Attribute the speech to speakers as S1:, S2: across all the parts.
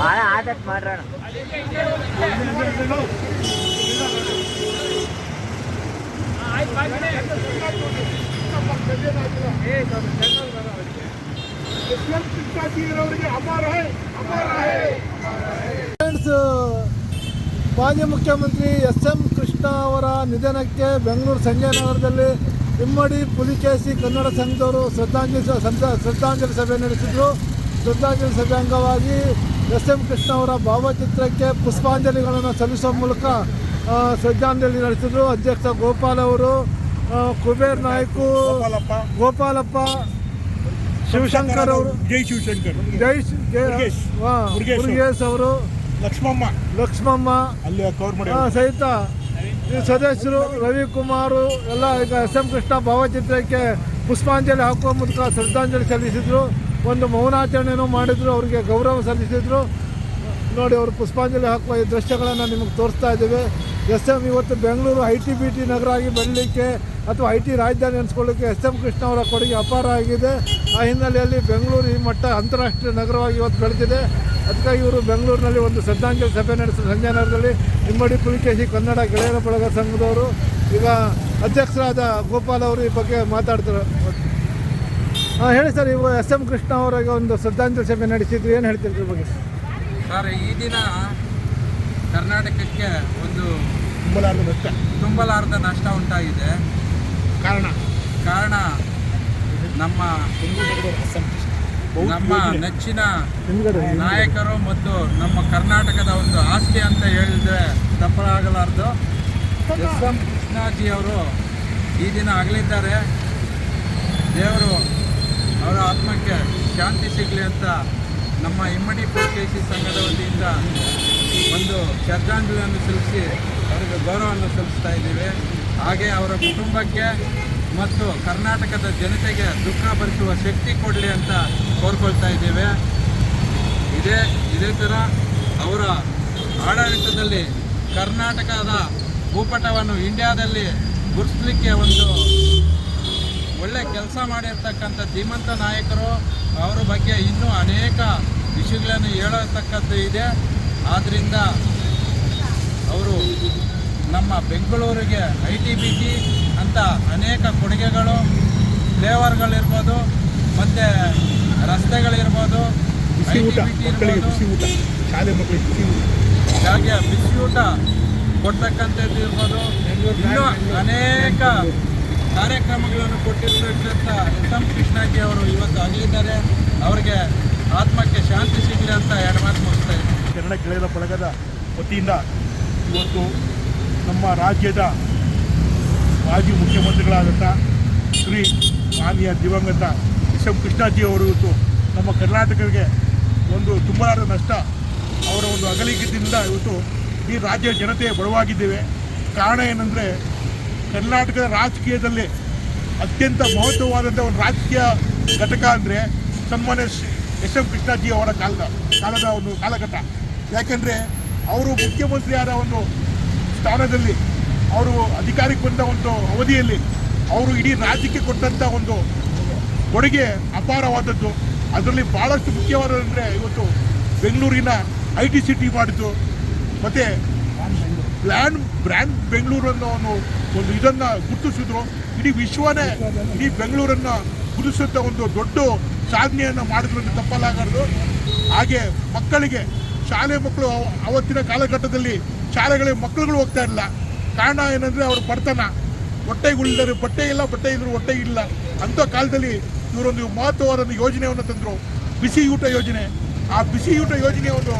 S1: ಆದಷ್ಟು ಮಾಡ್ರಣ
S2: ಫ್ರೆಂಡ್ಸ್ ಮಾಜಿ ಮುಖ್ಯಮಂತ್ರಿ ಎಸ್ ಎಂ ಕೃಷ್ಣ ಅವರ ನಿಧನಕ್ಕೆ ಬೆಂಗಳೂರು ಸಂಜಯನಗರದಲ್ಲಿ ಇಮ್ಮಡಿ ಪುಲಿಕೇಸಿ ಕನ್ನಡ ಸಂಘದವರು ಶ್ರದ್ಧಾಂಜಲಿ ಶ್ರದ್ಧಾಂಜಲಿ ಸಭೆ ನಡೆಸಿದರು. ಶ್ರದ್ಧಾಂಜಲಿ ಸಭೆ ಅಂಗವಾಗಿ ಎಸ್ ಎಂ ಕೃಷ್ಣ ಅವರ ಭಾವಚಿತ್ರಕ್ಕೆ ಪುಷ್ಪಾಂಜಲಿಗಳನ್ನು ಸಲ್ಲಿಸುವ ಮೂಲಕ ಶ್ರದ್ಧಾಂಜಲಿ ನಡೆಸಿದರು. ಅಧ್ಯಕ್ಷ ಗೋಪಾಲ್ ಅವರು ಕುಬೇರ್ ನಾಯ್ಕು
S3: ಗೋಪಾಲಪ್ಪ.
S2: ಶಿವಶಂಕರ್ ಅವರು
S3: ಜೈ ಶಿವಶಂಕರ್.
S2: ಜೈ
S3: ಮುರುಗೇಶ್.
S2: ಅವರು.
S3: ಲಕ್ಷ್ಮಮ್ಮ.
S2: ಲಕ್ಷ್ಮಮ್ಮ ಸಹಿತ ಸದಸ್ಯರು ರವಿಕುಮಾರ್ ಎಲ್ಲ ಈಗ ಎಸ್ ಎಂ ಕೃಷ್ಣ ಭಾವಚಿತ್ರಕ್ಕೆ ಪುಷ್ಪಾಂಜಲಿ ಹಾಕುವ ಮೂಲಕ ಶ್ರದ್ಧಾಂಜಲಿ ಸಲ್ಲಿಸಿದ್ರು. ಒಂದು ಮೌನಾಚರಣೆನೂ ಮಾಡಿದ್ರು, ಅವರಿಗೆ ಗೌರವ ಸಲ್ಲಿಸಿದ್ರು. ನೋಡಿ, ಅವರು ಪುಷ್ಪಾಂಜಲಿ ಹಾಕುವ ಈ ದೃಶ್ಯಗಳನ್ನು ನಿಮಗೆ ತೋರಿಸ್ತಾ ಇದ್ದೇವೆ. ಎಸ್ ಎಂ ಇವತ್ತು Bengaluru I T B T ನಗರ ಆಗಿ ಬೆಳಲಿಕ್ಕೆ ಅಥವಾ ಐ ಟಿ ರಾಜಧಾನಿ ಅನಿಸ್ಕೊಳ್ಳಿಕ್ಕೆ ಎಸ್ ಎಂ ಕೃಷ್ಣ ಅವರ ಕೊಡುಗೆ ಅಪಾರ ಆಗಿದೆ. ಆ ಹಿನ್ನೆಲೆಯಲ್ಲಿ ಬೆಂಗಳೂರು ಈ ಮಟ್ಟ ಅಂತಾರಾಷ್ಟ್ರೀಯ ನಗರವಾಗಿ ಇವತ್ತು ಬೆಳೆದಿದೆ. ಅದಕ್ಕಾಗಿ ಇವರು ಬೆಂಗಳೂರಿನಲ್ಲಿ ಒಂದು ಶ್ರದ್ಧಾಂಜಲಿ ಸಭೆ ನಡೆಸಿದ ಸಂಜಯನಗರದಲ್ಲಿ ಇಮ್ಮಡಿ ಪುಲಿಕೇಶಿ ಕನ್ನಡ ಗೆಳೆಯರ ಬಳಗ ಸಂಘದವರು. ಈಗ ಅಧ್ಯಕ್ಷರಾದ ಗೋಪಾಲ್ ಅವರು ಈ ಬಗ್ಗೆ ಮಾತಾಡ್ತಾರೆ. ಹಾಂ ಹೇಳಿ ಸರ್ ಇವಾಗ ಎಸ್ ಎಂ ಕೃಷ್ಣ ಅವರಿಗೆ ಒಂದು ಶ್ರದ್ಧಾಂಜಲಿ ಸಭೆ ನಡೆಸಿದ್ರು. ಏನು ಹೇಳ್ತಿದ್ರು ಬಗ್ಗೆ?
S4: ಸರ್ ಈ ದಿನ ಕರ್ನಾಟಕಕ್ಕೆ ಒಂದು
S3: ತುಂಬಲಾರ್ದ ನಷ್ಟ.
S4: ತುಂಬಲಾರದ ನಷ್ಟ ಉಂಟಾಗಿದೆ.
S3: ಕಾರಣ?
S4: ಕಾರಣ ನಮ್ಮ ನಮ್ಮ ನೆಚ್ಚಿನ ನಾಯಕರು ಮತ್ತು ನಮ್ಮ ಕರ್ನಾಟಕದ ಒಂದು ಆಸ್ತಿ ಅಂತ ಹೇಳಿದ್ರೆ ತಪ್ಪಲಾಗಲಾರ್ದು ಎಸ್ ಎಂ ಕೃಷ್ಣಾಜಿ ಅವರು ಈ ದಿನ ಆಗಲಿದ್ದಾರೆ. ದೇವರು ಅವರ ಆತ್ಮಕ್ಕೆ ಶಾಂತಿ ಸಿಗಲಿ ಅಂತ ನಮ್ಮ ಇಮ್ಮಡಿ ಪುಲಕೇಶಿ ಸಂಘದ ವತಿಯಿಂದ ಒಂದು ಶ್ರದ್ಧಾಂಜಲಿಯನ್ನು ಸಲ್ಲಿಸಿ ಅವರಿಗೆ ಗೌರವವನ್ನು ಸಲ್ಲಿಸ್ತಾ ಇದ್ದೀವಿ. ಹಾಗೆ ಅವರ ಕುಟುಂಬಕ್ಕೆ ಮತ್ತು ಕರ್ನಾಟಕದ ಜನತೆಗೆ ದುಃಖ ಭರಿಸುವ ಶಕ್ತಿ ಕೊಡಲಿ ಅಂತ ಕೋರ್ಕೊಳ್ತಾ ಇದ್ದೇವೆ. ಇದೇ ಇದೇ ಥರ ಅವರ ಆಡಳಿತದಲ್ಲಿ ಕರ್ನಾಟಕದ ಭೂಪಟವನ್ನು ಇಂಡಿಯಾದಲ್ಲಿ ಗುರುತಿಸಲಿಕ್ಕೆ ಒಂದು ಒಳ್ಳೆ ಕೆಲಸ ಮಾಡಿರ್ತಕ್ಕಂಥ ಧೀಮಂತ ನಾಯಕರು ಅವರ ಬಗ್ಗೆ ಇನ್ನೂ ಅನೇಕ ವಿಷಯಗಳನ್ನು ಹೇಳತಕ್ಕದ್ದು ಇದೆ. ಆದ್ದರಿಂದ ಅವರು ನಮ್ಮ ಬೆಂಗಳೂರಿಗೆ ಐ ಟಿ ಬಿ ಟಿ ಅಂತ ಅನೇಕ ಕೊಡುಗೆಗಳು ಫ್ಲೇವರ್ಗಳಿರ್ಬೋದು ಮತ್ತು ರಸ್ತೆಗಳಿರ್ಬೋದು
S3: ಐ ಟಿ
S4: ಬಿ
S3: ಟಿ
S4: ಇರ್ಬೋದು. ಹಾಗೆ ಬಿಸಿ ಊಟ ಕೊಡ್ತಕ್ಕಂಥದ್ದು ಇರ್ಬೋದು. ಇನ್ನೂ ಅನೇಕ ಕಾರ್ಯಕ್ರಮಗಳನ್ನು ಕೊಟ್ಟಿರ್ತಕ್ಕಂಥ ಎಸ್ ಎಂ ಕೃಷ್ಣಾಜಿ ಅವರು ಇವತ್ತು ಅಗಲಿದ್ದಾರೆ. ಅವರಿಗೆ ಆತ್ಮಕ್ಕೆ ಶಾಂತಿ ಸಿಗಲಿ ಅಂತ ಎರಡು ಮಾತು ಮುಗಿಸ್ತಾ ಇದ್ದೀನಿ.
S3: ಕನ್ನಡ ಗೆಳೆಯರ ಬಳಗದ ವತಿಯಿಂದ ಇವತ್ತು ನಮ್ಮ ರಾಜ್ಯದ ಮಾಜಿ ಮುಖ್ಯಮಂತ್ರಿಗಳಾದಂಥ ಶ್ರೀ ಮಾನ್ಯ ದಿವಂಗತ ಎಸ್ ಎಂ ಕೃಷ್ಣಾಜಿ ಅವರು ಇವತ್ತು ನಮ್ಮ ಕರ್ನಾಟಕಕ್ಕೆ ಒಂದು ತುಂಬಲಾರದ ನಷ್ಟ ಅವರ ಒಂದು ಅಗಲಿಕೆಯಿಂದ ಇವತ್ತು ಈ ರಾಜ್ಯ ಜನತೆ ಬಡವಾಗಿದ್ದೇವೆ ಕಾರಣ ಏನಂದರೆ ಕರ್ನಾಟಕದ ರಾಜಕೀಯದಲ್ಲಿ ಅತ್ಯಂತ ಮಹತ್ವವಾದಂಥ ಒಂದು ರಾಜಕೀಯ ಘಟಕ ಅಂದರೆ ಸನ್ಮಾನ್ಯ ಎಸ್ ಎಂ ಕೃಷ್ಣಾಜಿ ಅವರ ಕಾಲದ ಕಾಲದ ಒಂದು ಕಾಲಘಟ್ಟ. ಯಾಕೆಂದರೆ ಅವರು ಮುಖ್ಯಮಂತ್ರಿಯಾದ ಒಂದು ಸ್ಥಾನದಲ್ಲಿ ಅವರು ಅಧಿಕಾರಕ್ಕೆ ಬಂದ ಒಂದು ಅವಧಿಯಲ್ಲಿ ಅವರು ಇಡೀ ರಾಜ್ಯಕ್ಕೆ ಕೊಟ್ಟಂಥ ಒಂದು ಕೊಡುಗೆ ಅಪಾರವಾದದ್ದು. ಅದರಲ್ಲಿ ಭಾಳಷ್ಟು ಮುಖ್ಯವಾದಂದರೆ ಇವತ್ತು ಬೆಂಗಳೂರಿನ ಐ ಟಿ ಸಿಟಿ ಮಾಡಿತು ಮತ್ತು ಬ್ರ್ಯಾಂಡ್ ಬ್ರ್ಯಾಂಡ್ ಬೆಂಗಳೂರು ಅನ್ನೋ ಒಂದು ಒಂದು ಇದನ್ನು ಗುರುತಿಸಿದ್ರು. ಇಡೀ ವಿಶ್ವನೇ ಇಡೀ ಬೆಂಗಳೂರನ್ನು ಗುರುತಿಸುವಂಥ ಒಂದು ದೊಡ್ಡ ಸಾಧನೆಯನ್ನು ಮಾಡಿದ್ರು ಅಂತ ತಪ್ಪಲಾಗದು. ಹಾಗೆ ಮಕ್ಕಳಿಗೆ ಶಾಲೆ ಮಕ್ಕಳು ಅವ- ಅವತ್ತಿನ ಕಾಲಘಟ್ಟದಲ್ಲಿ ಶಾಲೆಗಳಿಗೆ ಮಕ್ಕಳುಗಳು ಹೋಗ್ತಾ ಇರಲಿಲ್ಲ ಕಾರಣ ಏನಂದರೆ ಅವರು ಬಡತನ. ಹೊಟ್ಟೆಗಳಿದ್ದಾರೆ ಬಟ್ಟೆ ಇಲ್ಲ, ಬಟ್ಟೆ ಇದ್ರು ಹೊಟ್ಟೆ ಇಲ್ಲ. ಅಂಥ ಕಾಲದಲ್ಲಿ ಇವರೊಂದು ಮಹತ್ವವಾದ ಒಂದು ಯೋಜನೆಯನ್ನು ತಂದರು. ಬಿಸಿ ಊಟ ಯೋಜನೆ. ಆ ಬಿಸಿ ಊಟ ಯೋಜನೆಯ ಒಂದು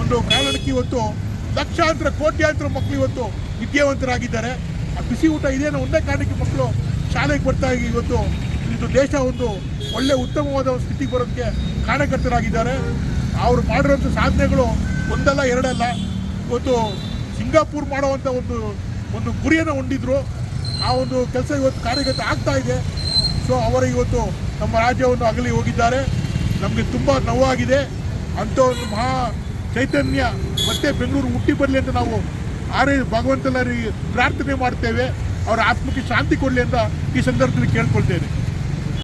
S3: ಒಂದು ಕಾರಣಕ್ಕೆ ಇವತ್ತು ಲಕ್ಷಾಂತರ, ಕೋಟ್ಯಾಂತರ ಮಕ್ಕಳು ಇವತ್ತು ವಿದ್ಯಾವಂತರಾಗಿದ್ದಾರೆ. ಆ ಬಿಸಿ ಊಟ ಇದೇನೋ ಒಂದೇ ಕಾರಣಕ್ಕೆ ಮಕ್ಕಳು ಶಾಲೆಗೆ ಬರ್ತಾ ಇವತ್ತು ಇದು ದೇಶ ಒಂದು ಒಳ್ಳೆ ಉತ್ತಮವಾದ ಸ್ಥಿತಿಗೆ ಬರೋದಕ್ಕೆ ಕಾರಣಕರ್ತರಾಗಿದ್ದಾರೆ. ಅವರು ಮಾಡಿರೋಂಥ ಸಾಧನೆಗಳು ಒಂದಲ್ಲ, ಎರಡಲ್ಲ. ಇವತ್ತು ಸಿಂಗಾಪುರ್ ಮಾಡುವಂಥ ಒಂದು ಒಂದು ಗುರಿಯನ್ನು ಹೊಂದಿದ್ರು. ಆ ಒಂದು ಕೆಲಸ ಇವತ್ತು ಕಾರ್ಯಗತ ಆಗ್ತಾ ಇದೆ. ಸೊ ಅವರು ಇವತ್ತು ನಮ್ಮ ರಾಜ್ಯವನ್ನು ಅಗಲಿ ಹೋಗಿದ್ದಾರೆ. ನಮಗೆ ತುಂಬ ನೋವಾಗಿದೆ. ಅಂಥ ಒಂದು ಮಹಾ ಚೈತನ್ಯ ಮತ್ತೆ ಬೆಂಗಳೂರು ಹುಟ್ಟಿ ಬರಲಿ ಅಂತ ನಾವು ಆರೇ ಭಗವಂತನ ಪ್ರಾರ್ಥನೆ ಮಾಡ್ತೇವೆ. ಅವರ ಆತ್ಮಕ್ಕೆ ಶಾಂತಿ ಕೊಡಲಿ ಅಂತ ಈ ಸಂದರ್ಭದಲ್ಲಿ ಕೇಳ್ಕೊಳ್ತೇನೆ.